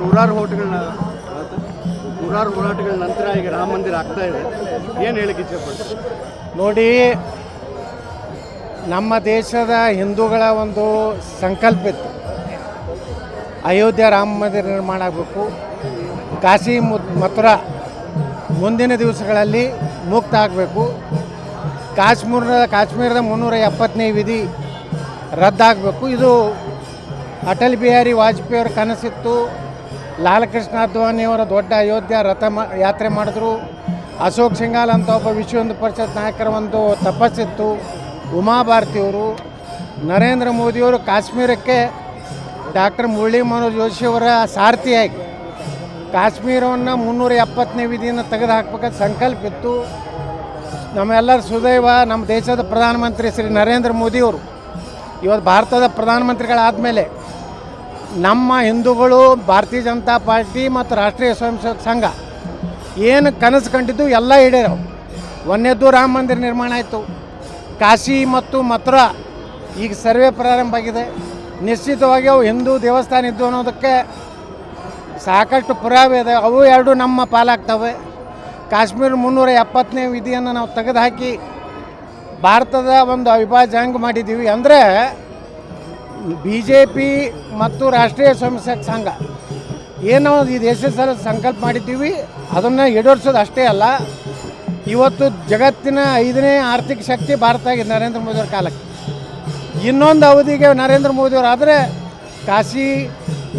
ನೂರಾರು ಹೋಟ್ಗಳನ್ನ ನೂರಾರು ಹೋರಾಟಗಳ ನಂತರ ಈಗ ರಾಮ ಮಂದಿರ ಆಗ್ತಾ ಇದೆ. ಏನು ಹೇಳಿಕ್ಕೆ ಇಚ್ಛೆಪಡ್ತೀವಿ ನೋಡಿ, ನಮ್ಮ ದೇಶದ ಹಿಂದೂಗಳ ಒಂದು ಸಂಕಲ್ಪ ಇತ್ತು. ಅಯೋಧ್ಯೆ ರಾಮ ಮಂದಿರ ನಿರ್ಮಾಣ ಆಗಬೇಕು. ಕಾಶಿ ಮಥುರಾ ಮುಂದಿನ ದಿವಸಗಳಲ್ಲಿ ಮುಕ್ತ ಆಗಬೇಕು. ಕಾಶ್ಮೀರದ ಕಾಶ್ಮೀರದ ಮುನ್ನೂರ ಎಪ್ಪತ್ತನೇ ವಿಧಿ ರದ್ದಾಗಬೇಕು. ಇದು ಅಟಲ್ ಬಿಹಾರಿ ವಾಜಪೇಯಿ ಅವರ ಕನಸಿತ್ತು. ಲಾಲಕೃಷ್ಣ ಅದ್ವಾನಿಯವರ ದೊಡ್ಡ ಅಯೋಧ್ಯ ರಥ ಯಾತ್ರೆ ಮಾಡಿದ್ರು. ಅಶೋಕ್ ಸಿಂಗಾಲ್ ಅಂತ ಒಬ್ಬ ವಿಶ್ವ ಹಿಂದೂ ಪರಿಷತ್ ನಾಯಕರ ಒಂದು ತಪಸ್ಸಿತ್ತು. ಉಮಾಭಾರತಿಯವರು ನರೇಂದ್ರ ಮೋದಿಯವರು ಕಾಶ್ಮೀರಕ್ಕೆ ಡಾಕ್ಟರ್ ಮುರಳಿ ಮನೋಜ್ ಜೋಶಿಯವರ ಸಾರಥಿಯಾಗಿ. ಕಾಶ್ಮೀರವನ್ನು ಮುನ್ನೂರ ಎಪ್ಪತ್ತನೇ ವಿಧಿಯನ್ನು ತೆಗೆದು ಹಾಕ್ಬೇಕಂತ ಸಂಕಲ್ಪ ಇತ್ತು. ನಮ್ಮೆಲ್ಲರ ಸುದೈವ, ನಮ್ಮ ದೇಶದ ಪ್ರಧಾನಮಂತ್ರಿ ಶ್ರೀ ನರೇಂದ್ರ ಮೋದಿಯವರು ಇವತ್ತು ಭಾರತದ ಪ್ರಧಾನಮಂತ್ರಿಗಳಾದಮೇಲೆ ನಮ್ಮ ಹಿಂದೂಗಳು, ಭಾರತೀಯ ಜನತಾ ಪಾರ್ಟಿ ಮತ್ತು ರಾಷ್ಟ್ರೀಯ ಸ್ವಯಂ ಸೇವಕ ಸಂಘ ಏನು ಕನಸು ಕಂಡಿದ್ದು ಎಲ್ಲ ಈಡೇರವು ಒಂದನೇದ್ದು ರಾಮ ಮಂದಿರ ನಿರ್ಮಾಣ ಆಯಿತು. ಕಾಶಿ ಮತ್ತು ಮಥುರಾ ಈಗ ಸರ್ವೆ ಪ್ರಾರಂಭ ಆಗಿದೆ. ನಿಶ್ಚಿತವಾಗಿ ಅವು ಹಿಂದೂ ದೇವಸ್ಥಾನ ಇದ್ದು ಅನ್ನೋದಕ್ಕೆ ಸಾಕಷ್ಟು ಪುರಾವೆ ಇದೆ ಅವು ಎರಡು ನಮ್ಮ ಪಾಲಾಗ್ತವೆ. ಕಾಶ್ಮೀರ ಮುನ್ನೂರ ಎಪ್ಪತ್ತನೇ ವಿಧಿಯನ್ನು ನಾವು ತೆಗೆದುಹಾಕಿ ಭಾರತದ ಒಂದು ಅವಿಭಾಜ್ಯ ಹಂಗೆ ಮಾಡಿದ್ದೀವಿ. ಅಂದರೆ ಬಿ ಜೆ ಪಿ ಮತ್ತು ರಾಷ್ಟ್ರೀಯ ಸ್ವಯಂ ಸೇವಕ ಸಂಘ ಏನು ಈ ದೇಶದ ಸಂಕಲ್ಪ ಮಾಡಿದ್ದೀವಿ. ಅದನ್ನು ಈಡೇರಿಸೋದು ಅಷ್ಟೇ ಅಲ್ಲ, ಇವತ್ತು ಜಗತ್ತಿನ ಐದನೇ ಆರ್ಥಿಕ ಶಕ್ತಿ ಭಾರತ ಆಗಿದೆ ನರೇಂದ್ರ ಮೋದಿಯವ್ರ ಕಾಲಕ್ಕೆ. ಇನ್ನೊಂದು ಅವಧಿಗೆ ನರೇಂದ್ರ ಮೋದಿಯವರು ಆದರೆ ಕಾಶಿ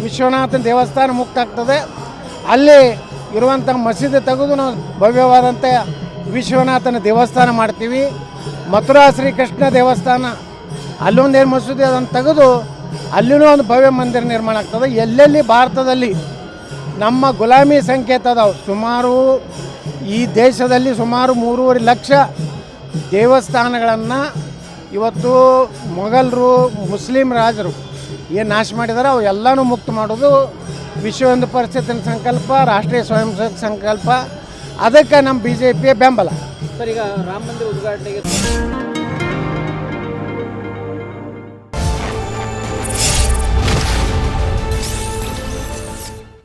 ವಿಶ್ವನಾಥನ ದೇವಸ್ಥಾನ ಮುಕ್ತ ಆಗ್ತದೆ. ಅಲ್ಲಿ ಇರುವಂಥ ಮಸೀದಿ ತೆಗೆದು ನಾವು ಭವ್ಯವಾದಂಥ ವಿಶ್ವನಾಥನ ದೇವಸ್ಥಾನ ಮಾಡ್ತೀವಿ. ಮಥುರಾ ಶ್ರೀಕೃಷ್ಣ ದೇವಸ್ಥಾನ ಅಲ್ಲೊಂದೇನು ಮಸೂದಿ ಅದನ್ನು ತೆಗೆದು ಅಲ್ಲಿನೂ ಒಂದು ಭವ್ಯ ಮಂದಿರ ನಿರ್ಮಾಣ ಆಗ್ತದೆ. ಎಲ್ಲೆಲ್ಲಿ ಭಾರತದಲ್ಲಿ ನಮ್ಮ ಗುಲಾಮಿ ಸಂಕೇತ ಅದಾವೆ, ಸುಮಾರು ಈ ದೇಶದಲ್ಲಿ ಸುಮಾರು ಮೂರುವರೆ ಲಕ್ಷ ದೇವಸ್ಥಾನಗಳನ್ನು ಇವತ್ತು ಮೊಘಲರು, ಮುಸ್ಲಿಂ ರಾಜರು ಏನು ನಾಶ ಮಾಡಿದಾರೆ, ಅವು ಎಲ್ಲನೂ ಮುಕ್ತ ಮಾಡೋದು ವಿಶ್ವ ಹಿಂದೂ ಪರಿಷತ್ತಿನ ಸಂಕಲ್ಪ, ರಾಷ್ಟ್ರೀಯ ಸ್ವಯಂ ಸೇವಕ ಸಂಕಲ್ಪ. ಅದಕ್ಕೆ ನಮ್ಮ ಬಿ ಜೆ ಪಿಯ ಬೆಂಬಲ. ಸರ್, ಈಗ ರಾಮ ಮಂದಿರ ಉದ್ಘಾಟನೆಗೆ